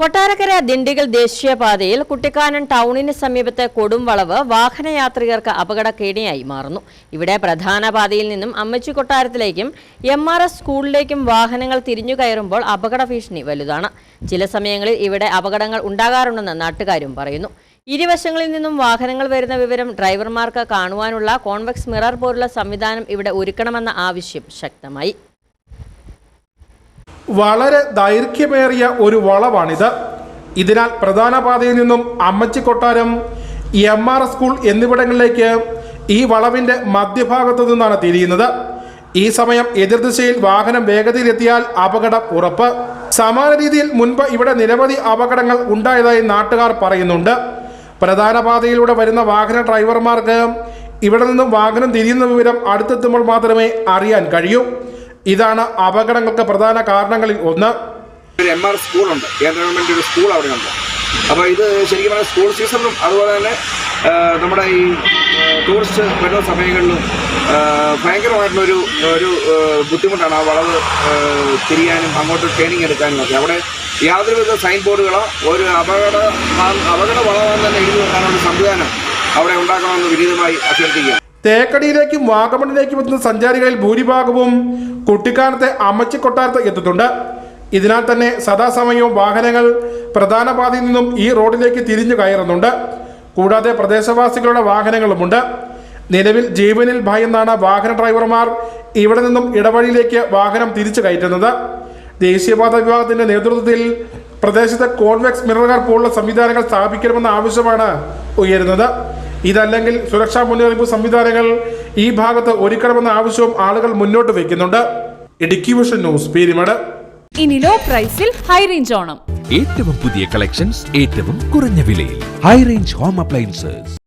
കൊട്ടാരക്കര ദിണ്ടിഗൽ ദേശീയപാതയിൽ കുട്ടിക്കാനം ടൗണിന് സമീപത്തെ കൊടുംവളവ് വാഹനയാത്രികർക്ക് അപകടക്കേണിയായി മാറുന്നു. ഇവിടെ പ്രധാന പാതയിൽ നിന്നും അമ്മച്ചി കൊട്ടാരത്തിലേക്കും എം ആർ എസ് സ്കൂളിലേക്കും വാഹനങ്ങൾ തിരിഞ്ഞു കയറുമ്പോൾ അപകട ഭീഷണി വലുതാണ്. ചില സമയങ്ങളിൽ ഇവിടെ അപകടങ്ങൾ ഉണ്ടാകാറുണ്ടെന്ന് നാട്ടുകാരും പറയുന്നു. ഇരുവശങ്ങളിൽ നിന്നും വാഹനങ്ങൾ വരുന്ന വിവരം ഡ്രൈവർമാർക്ക് കാണുവാനുള്ള കോൺവെക്സ് മിറർ പോലുള്ള സംവിധാനം ഇവിടെ ഒരുക്കണമെന്ന ആവശ്യം ശക്തമായി. വളരെ ദൈർഘ്യമേറിയ ഒരു വളവാണിത്. ഇതിനാൽ പ്രധാന പാതയിൽ നിന്നും അമ്മച്ചി കൊട്ടാരം എം ആർ സ്കൂൾ എന്നിവിടങ്ങളിലേക്ക് ഈ വളവിന്റെ മധ്യഭാഗത്തു നിന്നാണ് തിരിയുന്നത്. ഈ സമയം എതിർദിശയിൽ വാഹനം വേഗതയിലെത്തിയാൽ അപകടം ഉറപ്പ്. സമാന രീതിയിൽ മുൻപ് ഇവിടെ നിരവധി അപകടങ്ങൾ ഉണ്ടായതായി നാട്ടുകാർ പറയുന്നുണ്ട്. പ്രധാന പാതയിലൂടെ വരുന്ന വാഹന ഡ്രൈവർമാർക്ക് ഇവിടെ നിന്നും വാഹനം തിരിയുന്ന വിവരം അടുത്തെത്തുമ്പോൾ മാത്രമേ അറിയാൻ കഴിയൂ. ഇതാണ് അപകടങ്ങൾക്ക് പ്രധാന കാരണങ്ങളിൽ ഒന്ന്. ഒരു ഒരു സ്കൂൾ അപ്പോൾ ഇത് ശരിക്കും പറഞ്ഞാൽ സ്കൂൾ സീസണിലും അതുപോലെ തന്നെ നമ്മുടെ ഈ ടൂറിസ്റ്റ് വരുന്ന സമയങ്ങളിലും ഭയങ്കരമായിട്ടുള്ളൊരു ഒരു ബുദ്ധിമുട്ടാണ് ആ വളവ് തിരിയാനും അങ്ങോട്ട് ട്രെയിനിങ് എടുക്കാനും ഒക്കെ അവിടെ യാതൊരുവിധ സൈൻ ബോർഡുകളോ ഒരു അപകട അപകട വളവാൻ തന്നെ എഴുതി വെക്കാനുള്ള സംവിധാനം അവിടെ ഉണ്ടാക്കണമെന്ന് വിനീതമായി അഭ്യർത്ഥിക്കുക തേക്കടിയിലേക്കും വാഗമണിലേക്കും എത്തുന്ന സഞ്ചാരികളിൽ ഭൂരിഭാഗവും കുട്ടിക്കാനത്തെ അമ്മച്ചി കൊട്ടാരത്ത് എത്തുന്നുണ്ട്. ഇതിനാൽ തന്നെ സദാസമയവും വാഹനങ്ങൾ പ്രധാന പാതയിൽ നിന്നും ഈ റോഡിലേക്ക് തിരിഞ്ഞു കയറുന്നുണ്ട്. കൂടാതെ പ്രദേശവാസികളുടെ വാഹനങ്ങളുമുണ്ട്. നിലവിൽ ജീവനിൽ ഭയന്നാണ് വാഹന ഡ്രൈവർമാർ ഇവിടെ നിന്നും ഇടവഴിയിലേക്ക് വാഹനം തിരിച്ചു കയറ്റുന്നത്. ദേശീയപാത വിഭാഗത്തിന്റെ നേതൃത്വത്തിൽ പ്രദേശത്ത് കോൺവെക്സ് മിററുകൾ പോലുള്ള സംവിധാനങ്ങൾ സ്ഥാപിക്കണമെന്ന ആവശ്യമാണ് ഉയരുന്നത്. ഇതല്ലെങ്കിൽ സുരക്ഷാ മുന്നറിയിപ്പ് സംവിധാനങ്ങൾ ഈ ഭാഗത്ത് ഒരുക്കണമെന്ന ആവശ്യവും ആളുകൾ മുന്നോട്ട് വയ്ക്കുന്നുണ്ട്. Idukki vision news Peermade. ഇനി ലോ പ്രൈസിൽ ഹൈ റേഞ്ച് ഓണം. ഏറ്റവും പുതിയ കളക്ഷൻസ് ഏറ്റവും കുറഞ്ഞ വിലയിൽ. High range home appliances